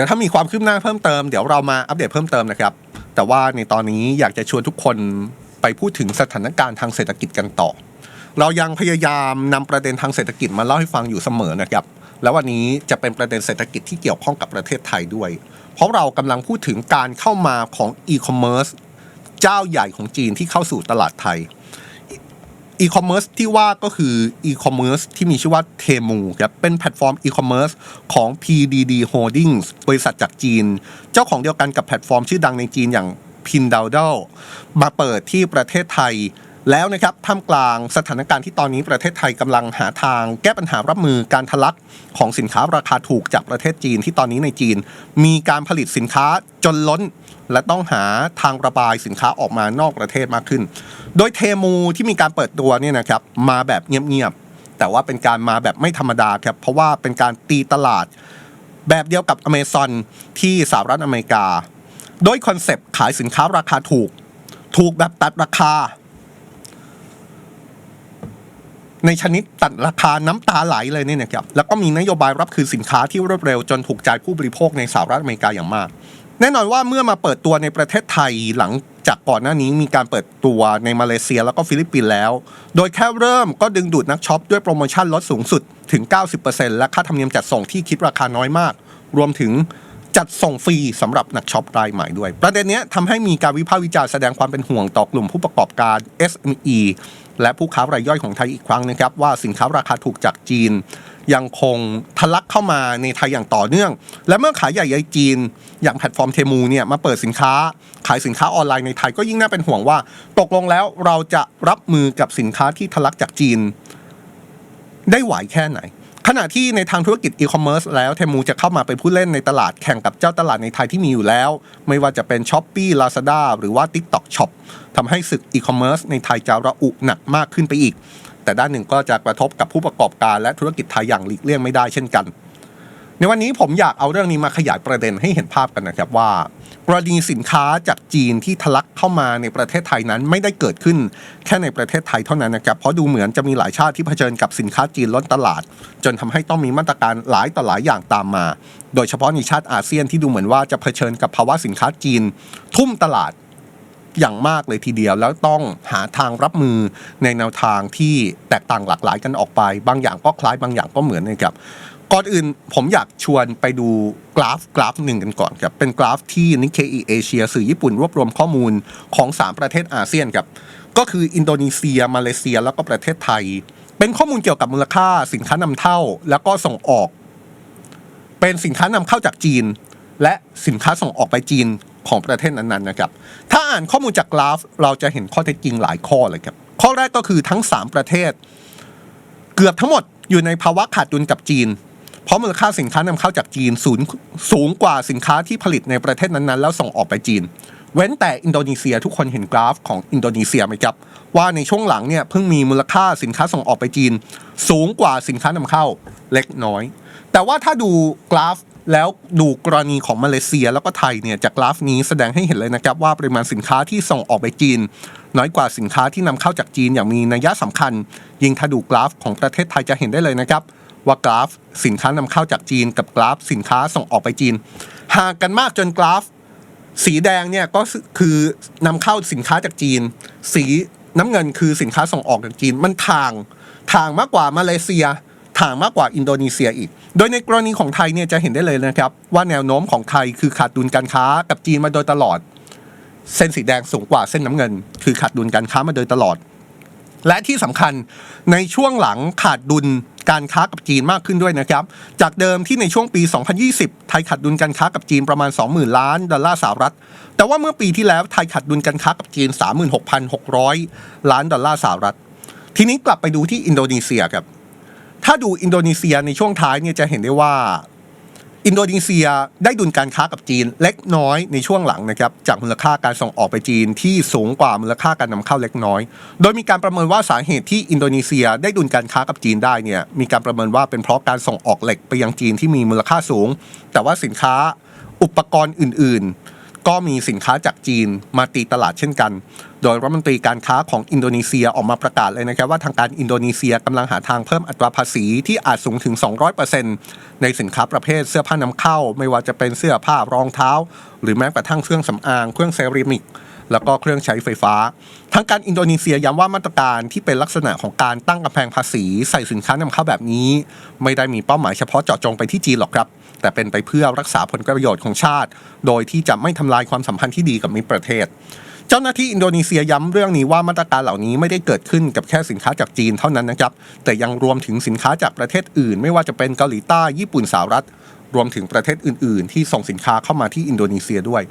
ดี๋ยวถ้ามีความคืบหน้าเพิ่มเติมเดี๋ยวเรามาอัปเดตเพิ่มเติมนะครับ แต่ว่าในตอนนี้อยากจะชวนทุกคนไปพูดถึงสถานการณ์ทางเศรษฐกิจกันต่อ เรายังพยายามนำประเด็นทางเศรษฐกิจมาเล่าให้ฟังอยู่เสมอนะครับ แล้ววันนี้จะเป็นประเด็นเศรษฐกิจที่เกี่ยวข้องกับประเทศไทยด้วย เพราะเรากำลังพูดถึงการเข้ามาของอีคอมเมิร์ซเจ้าใหญ่ของจีนที่เข้าสู่ตลาดไทย อีคอมเมิร์ซที่ว่าก็คืออีคอมเมิร์ซที่มีชื่อว่าเทมูครับเป็นแพลตฟอร์มอีคอมเมิร์ซของ PDD Holdings บริษัทจากจีน เจ้าของเดียวกันกับแพลตฟอร์มชื่อดังในจีนอย่างพินดาวดมาเปิดที่ประเทศไทยแล้วนะครับท่ามกลางสถานการณ์ที่ตอนนี้ประเทศไทยกำลังหาทาง แก้ปัญหารับมือการทะลักของสินค้าราคาถูกจากประเทศจีนที่ตอนนี้ในจีน มีการผลิตสินค้าจนล้น และต้องหาทางระบายสินค้าออกมานอกประเทศมากขึ้น โดยเทมูที่มีการเปิดตัวเนี่ยนะครับมาแบบเงียบๆแต่ว่าเป็นการมาแบบไม่ธรรมดาครับเพราะว่าเป็นการตีตลาดแบบเดียวกับอเมซอนที่สหรัฐอเมริกา โดยคอนเซปต์ขายสินค้าราคาถูก ถูกแบบตัดราคา ในชนิดตัดราคาน้ำตาไหลเลยเนี่ยนะครับแล้วก็มีนโยบายรับคืนสินค้าที่รวดเร็วจนถูกใจผู้บริโภคในสหรัฐอเมริกาอย่างมาก แน่นอนว่าเมื่อมาเปิดตัวในประเทศไทยหลังจากก่อนหน้านี้มีการเปิดตัวในมาเลเซียแล้วก็ฟิลิปปินส์แล้ว โดยแค่เริ่มก็ดึงดูดนักช็อปด้วยโปรโมชั่นลดสูงสุดถึง 90%และค่าธรรมเนียมจัดส่งที่คิดราคาน้อยมาก รวมถึง จัดส่งฟรีสำหรับนักช็อปรายใหม่ด้วย ประเด็นนี้ยทำให้มีการวิพากษ์วิจารณ์แสดงความเป็นห่วงต่อกลุ่มผู้ประกอบการ SME และผู้ค้ารายย่อยของไทยอีกครั้งนะครับ ว่าสินค้าราคาถูกจากจีน ยังคงทะลักเข้ามาในไทยอย่างต่อเนื่อง และเมื่อขายใหญ่ใหญ่จีน อย่างแพลตฟอร์มเทมูเนี่ยมาเปิดสินค้า ขายสินค้าออนไลน์ในไทยก็ยิ่งน่าเป็นห่วงว่า ตกลงแล้วเราจะรับมือกับสินค้าที่ทะลักจากจีน ได้ไหวแค่ไหน ขณะที่ในทางธุรกิจอีคอมเมิร์ซแล้วเทมูจะเข้ามาเป็นผู้เล่นในตลาดแข่งกับเจ้าตลาดในไทยที่มีอยู่แล้ว ไม่ว่าจะเป็น s h อ p e e Lazada หรือว่า TikTok Shop ทำให้ศึกอีคอมเมิร์ซในไทยจะระอุหนักมากขึ้นไปอีก แต่ด้านหนึ่งก็จะกระทบกับผู้ประกอบการและธุรกิจไทยอย่างหลีกเลี่ยงไม่ได้เช่นกัน ในวันนี้ผมอยากเอาเรื่องนี้มาขยายประเด็นให้เห็นภาพกันนะครับว่ากรณีสินค้าจากจีนที่ทะลักเข้ามาในประเทศไทยนั้นไม่ได้เกิดขึ้นแค่ในประเทศไทยเท่านั้นนะครับเพราะดูเหมือนจะมีหลายชาติที่เผชิญกับสินค้าจีนล้นตลาด จนทำให้ต้องมีมาตรการหลายต่อหลายอย่างตามมา โดยเฉพาะในชาติอาเซียนที่ดูเหมือนว่าจะเผชิญกับภาวะสินค้าจีน ทุ่มตลาดอย่างมากเลยทีเดียวแล้วต้องหาทางรับมือในแนวทางที่แตกต่างหลากหลายกันออกไป บางอย่างก็คล้ายบางอย่างก็เหมือนนะครับ ก่อนอื่นผมอยากชวนไปดูกราฟกราฟหนึ่งกันก่อนครับ เป็นกราฟที่นิเคอีเอเชียสื่อญี่ปุ่นรวบรวมข้อมูลของ 3 ประเทศอาเซียนครับ ก็คืออินโดนีเซีย มาเลเซีย แล้วก็ประเทศไทย เป็นข้อมูลเกี่ยวกับมูลค่าสินค้านำเข้า แล้วก็ส่งออก เป็นสินค้านำเข้าจากจีน และสินค้าส่งออกไปจีนของประเทศนั้นๆนะครับ ถ้าอ่านข้อมูลจากกราฟ เราจะเห็นข้อเท็จจริงหลายข้อเลยครับ ข้อแรกก็คือทั้ง 3 ประเทศ เกือบทั้งหมดอยู่ในภาวะขาดดุลกับจีน เพราะมูลค่าสินค้านำเข้าจากจีนสูงสูงกว่าสินค้าที่ผลิตในประเทศนั้นๆ แล้วส่งออกไปจีน เว้นแต่อินโดนีเซียทุกคนเห็นกราฟของอินโดนีเซียไหมครับ ว่าในช่วงหลังเนี่ยเพิ่งมีมูลค่าสินค้าส่งออกไปจีน สูงกว่าสินค้านำเข้าเล็กน้อย แต่ว่าถ้าดูกราฟแล้วดูกรณีของมาเลเซียแล้วก็ไทยเนี่ยจากกราฟนี้แสดงให้เห็นเลยนะครับว่าปริมาณสินค้าที่ส่งออกไปจีน น้อยกว่าสินค้าที่นำเข้าจากจีนอย่างมีนัยสำคัญ ยิ่งถ้าดูกราฟของประเทศไทยจะเห็นได้เลยนะครับ ว่ากราฟ สินค้านำเข้าจากจีนกับกราฟ สินค้าส่งออกไปจีนห่างกันมากจนกราฟ สีแดงเนี่ยก็คือนำเข้าสินค้าจากจีน สีน้ำเงินคือสินค้าส่งออกจากจีนมันทางทางมากกว่ามาเลเซียทางมากกว่าอินโดนีเซียอีก โดยในกรณีของไทยเนี่ยจะเห็นได้เลยนะครับ ว่าแนวโน้มของไทยคือขาดดุลการค้ากับจีนมาโดยตลอด เส้นสีแดงสูงกว่าเส้นน้ำเงิน คือขาดดุลการค้ามาโดยตลอด และที่สำคัญในช่วงหลังขาดดุล การค้ากับจีนมากขึ้นด้วยนะครับ จากเดิมที่ในช่วงปี 2020 ไทยขาดดุลการค้ากับจีนประมาณ 20,000 ล้านดอลลาร์สหรัฐ แต่ว่าเมื่อปีที่แล้วไทยขาดดุลการค้ากับจีน 36,600 ล้านดอลลาร์สหรัฐ ทีนี้กลับไปดูที่อินโดนีเซียครับ ถ้าดูอินโดนีเซียในช่วงท้ายเนี่ยจะเห็นได้ว่า อินโดนีเซียได้ดุลการค้ากับจีนเล็กน้อยในช่วงหลังนะครับจากมูลค่าการส่งออกไปจีนที่สูงกว่ามูลค่าการนำเข้าเล็กน้อย โดยมีการประเมินว่าสาเหตุที่อินโดนีเซียได้ดุลการค้ากับจีนได้เนี่ยมีการประเมินว่าเป็นเพราะการส่งออกเหล็กไปยังจีนที่มีมูลค่าสูง แต่ว่าสินค้าอุปกรณ์อื่น ๆ ก็มีสินค้าจากจีนมาตีตลาดเช่นกัน โดยรัฐมนตรีการค้าของอินโดนีเซียออกมาประกาศเลยนะครับว่าทางการอินโดนีเซียกำลังหาทางเพิ่มอัตราภาษีที่อาจสูงถึง 200%ในสินค้าประเภทเสื้อผ้านำเข้า ไม่ว่าจะเป็นเสื้อผ้ารองเท้า หรือแม้กระทั่งเครื่องสำอางเครื่องเซรามิก แล้วก็เครื่องใช้ไฟฟ้าทางการอินโดนีเซียย้ำว่ามาตรการที่เป็นลักษณะของการตั้งกำแพงภาษี ใส่สินค้านำเข้าแบบนี้ ไม่ได้มีเป้าหมายเฉพาะเจาะจงไปที่จีนหรอกครับ แต่เป็นไปเพื่อรักษาผลประโยชน์ของชาติ โดยที่จะไม่ทำลายความสัมพันธ์ที่ดีกับมิตรประเทศเจ้าหน้าที่อินโดนีเซียย้ำเรื่องนี้ว่ามาตรการเหล่านี้ไม่ได้เกิดขึ้นกับแค่สินค้าจากจีนเท่านั้นนะครับ แต่ยังรวมถึงสินค้าจากประเทศอื่น ไม่ว่าจะเป็นเกาหลีใต้ญี่ปุ่นสหรัฐ รวมถึงประเทศอื่น ๆ ที่ส่งสินค้าเข้ามาที่อินโดนีเซียด้วย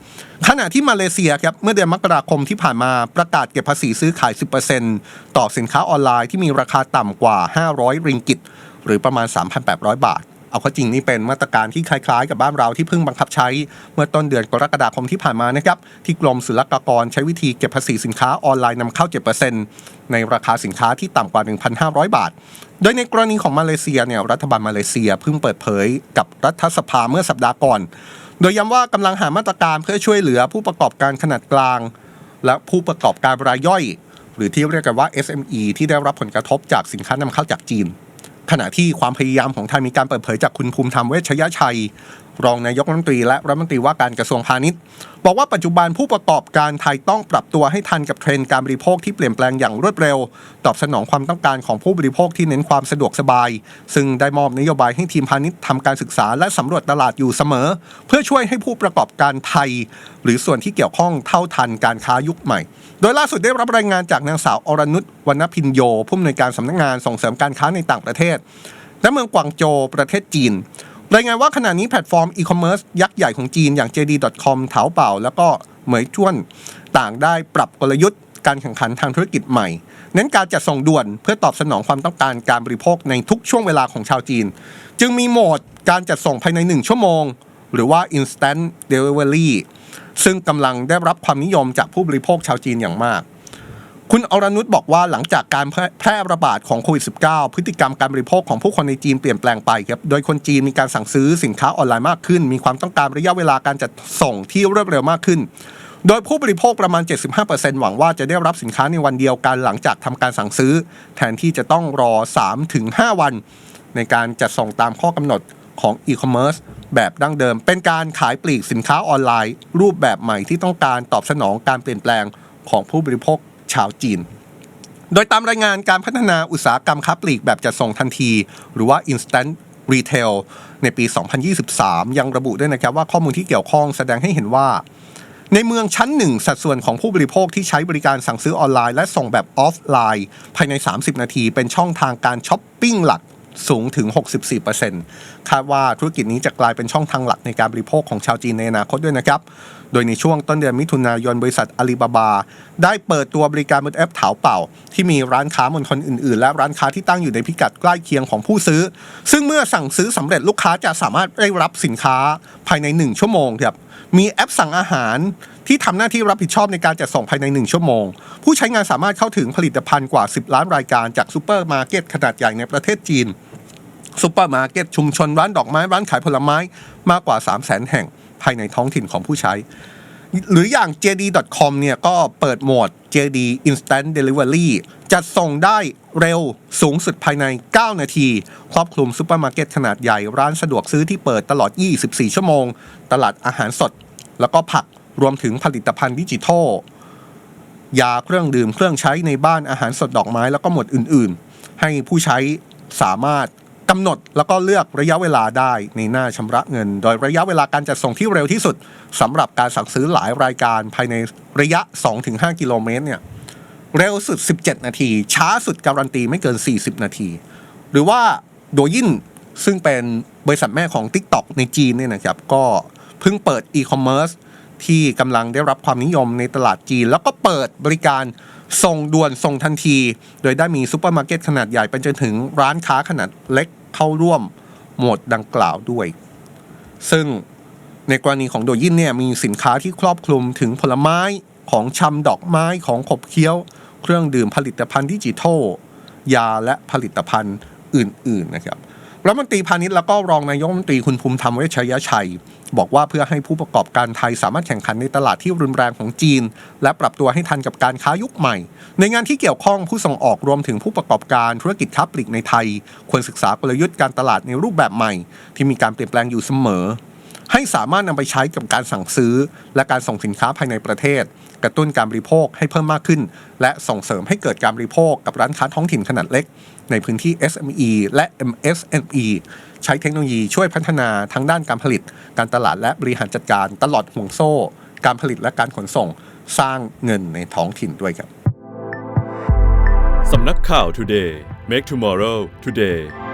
ขณะที่มาเลเซียครับเมื่อเดือนมกราคมที่ผ่านมาประกาศเก็บภาษีซื้อขาย 10%ต่อสินค้าออนไลน์ที่มีราคาต่ำกว่า 500 ริงกิตหรือประมาณ 3,800 บาท เอาข้าจริงนี่เป็นมาตรการที่คล้ายๆ กับบ้านเราที่เพิ่งบังคับใช้ เมื่อต้นเดือนกรกฎาคมที่ผ่านมานะครับที่กรมศุลกากรใช้วิธีเก็บภาษีสินค้าออนไลน์นำเข้า 7%ในราคาสินค้าที่ต่ำกว่า 1,500 บาท โดยในกรณีของมาเลเซียเนี่ยรัฐบาลมาเลเซียเพิ่งเปิดเผยกับรัฐสภาเมื่อสัปดาห์ก่อน โดยย้ำว่ากำลังหามาตรการเพื่อช่วยเหลือผู้ประกอบการขนาดกลาง และผู้ประกอบการรายย่อย หรือที่เรียกกันว่า SME ที่ได้รับผลกระทบจากสินค้านำเข้าจากจีน ขณะที่ความพยายามของไทยมีการเปิดเผยจากคุณภูมิธรรมเวชยชัย รองนายกรัฐมนตรีและรัฐมนตรีว่าการกระทรวงพาณิชย์ บอกว่าปัจจุบันผู้ประกอบการไทยต้องปรับตัวให้ทันกับเทรนด์การบริโภคที่เปลี่ยนแปลงอย่างรวดเร็ว ตอบสนองความต้องการของผู้บริโภคที่เน้นความสะดวกสบาย ซึ่งได้มอบนโยบายให้ทีมพาณิชย์ทำการศึกษาและสำรวจตลาดอยู่เสมอ เพื่อช่วยให้ผู้ประกอบการไทย หรือส่วนที่เกี่ยวข้องเท่าทันการค้ายุคใหม่ โดยล่าสุดได้รับรายงานจากนางสาวอรนุชวรรณพินโยผู้อำนวยการสำนักงานส่งเสริมการค้าในต่างประเทศและเมืองกวางโจวประเทศจีน รายงานว่าขณะนี้แพลตฟอร์มอีคอมเมิร์ซยักษ์ใหญ่ของจีนอย่าง JD.com เถาเป่า แล้วก็เหมยจ้วนต่างได้ปรับกลยุทธ์การแข่งขันทางธุรกิจใหม่ เน้นการจัดส่งด่วนเพื่อตอบสนองความต้องการการบริโภคในทุกช่วงเวลาของชาวจีน จึงมีโหมดการจัดส่งภายใน 1 ชั่วโมง หรือว่า instant delivery ซึ่งกำลังได้รับความนิยมจากผู้บริโภคชาวจีนอย่างมาก คุณอรนุชบอกว่าหลังจากการแพร่ระบาดของโควิด -19 พฤติกรรมการบริโภคของผู้คนในจีนเปลี่ยนแปลงไปครับ โดยคนจีนมีการสั่งซื้อสินค้าออนไลน์มากขึ้น มีความต้องการระยะเวลาการจัดส่งที่รวดเร็วมากขึ้น โดยผู้บริโภคประมาณ 75%หวังว่าจะได้รับสินค้าในวันเดียวกันหลังจากทำการสั่งซื้อ แทนที่จะต้องรอ 3-5 วัน ในการจัดส่งตามข้อกำหนดของอีคอมเมิร์ซแบบดั้งเดิม เป็นการขายปลีกสินค้าออนไลน์ รูปแบบใหม่ที่ต้องการตอบสนองการเปลี่ยนแปลงของผู้บริโภค ชาวจีน โดยตามรายงานการพัฒนาอุตสาหกรรมค้าปลีกแบบจัดส่งทันที หรือว่า instant retail ในปี 2023 ยังระบุด้วยนะครับว่าข้อมูลที่เกี่ยวข้องแสดงให้เห็นว่า ในเมืองชั้นหนึ่งสัดส่วนของผู้บริโภคที่ใช้บริการสั่งซื้อออนไลน์และส่งแบบออฟไลน์ ภายใน 30 นาที เป็นช่องทางการช้อปปิ้งหลักสูงถึง 64%คาดว่าธุรกิจนี้จะกลายเป็นช่องทางหลักในการบริโภคของชาวจีนในอนาคตด้วยนะครับ โดยในช่วงต้นเดือนมิถุนายนบริษัทอาลีบาบา ได้เปิดตัวบริการบนแอปถาเป่า ที่มีร้านค้ามณฑลอื่น ๆ และร้านค้าที่ตั้งอยู่ในพิกัดใกล้เคียงของผู้ซื้อ ซึ่งเมื่อสั่งซื้อสำเร็จลูกค้าจะสามารถได้รับสินค้าภายใน 1 ชั่วโมงครับมีแอปสั่งอาหารที่ทำหน้าที่รับผิดชอบในการจัดส่งภายใน 1 ชั่วโมง ผู้ใช้งานสามารถเข้าถึงผลิตภัณฑ์กว่า 10 ล้านรายการจากซูเปอร์มาร์เก็ตขนาดใหญ่ในประเทศจีนซูเปอร์มาร์เก็ตชุมชนร้านดอกไม้ร้านขายผลไม้มากกว่า 3 0 0 0 0 0 แห่ง ภายในท้องถิ่นของผู้ใช้ หรืออย่าง JD.com เนี่ยก็เปิดโหมด JD Instant Delivery จัดส่งได้เร็วสูงสุดภายใน 9 นาที ครอบคลุมซูเปอร์มาร์เก็ตขนาดใหญ่ ร้านสะดวกซื้อที่เปิดตลอด 24 ชั่วโมง ตลาดอาหารสด แล้วก็ผักรวมถึงผลิตภัณฑ์ดิจิทัลยาเครื่องดื่มเครื่องใช้ในบ้านอาหารสดดอกไม้แล้วก็หมวดอื่นๆ ให้ผู้ใช้สามารถ กำหนดแล้วก็เลือกระยะเวลาได้ในหน้าชำระเงิน โดยระยะเวลาการจัดส่งที่เร็วที่สุดสำหรับการสั่งซื้อหลายรายการภายในระยะ 2-5 กิโลเมตรเนี่ยเร็วสุด 17 นาที ช้าสุดการันตีไม่เกิน 40 นาที หรือว่าโดยินซึ่งเป็นบริษัทแม่ของ TikTok ในจีนเนี่ยนะครับก็เพิ่งเปิดอีคอมเมิร์ซที่กำลังได้รับความนิยมในตลาดจีน แล้วก็เปิดบริการ ส่งด่วนส่งทันที โดยได้มีซูเปอร์มาร์เก็ตขนาดใหญ่ไปจนถึงร้านค้าขนาดเล็กเข้าร่วมโหมดดังกล่าวด้วย ซึ่งในกรณีของโดยินเนี่ยมีสินค้าที่ครอบคลุมถึงผลไม้ของชำดอกไม้ของขบเคี้ยว เครื่องดื่มผลิตภัณฑ์ดิจิทัล ยาและผลิตภัณฑ์อื่น ๆ นะครับ รัฐมนตรีพาณิชย์แล้วก็รองนายกรัฐมนตรีคุณภูมิธรรมเวชยชัย บอกว่าเพื่อให้ผู้ประกอบการไทยสามารถแข่งขันในตลาดที่รุนแรงของจีน และปรับตัวให้ทันกับการค้ายุคใหม่ ในงานที่เกี่ยวข้องผู้ส่งออกรวมถึงผู้ประกอบการธุรกิจค้าปลีกในไทย ควรศึกษากลยุทธ์การตลาดในรูปแบบใหม่ ที่มีการเปลี่ยนแปลงอยู่เสมอ ให้สามารถนำไปใช้กับการสั่งซื้อ และการส่งสินค้าภายในประเทศ กระตุ้นการบริโภคให้เพิ่มมากขึ้น และส่งเสริมให้เกิดการบริโภคกับร้านค้าท้องถิ่นขนาดเล็ก ในพื้นที่ SME และ MSME ใช้เทคโนโลยีช่วยพัฒนาทั้งด้านการผลิต การตลาดและบริหารจัดการตลอดห่วงโซ่ การผลิตและการขนส่งสร้างเงินในท้องถิ่นด้วยครับสำนักข่าว Today Make Tomorrow Today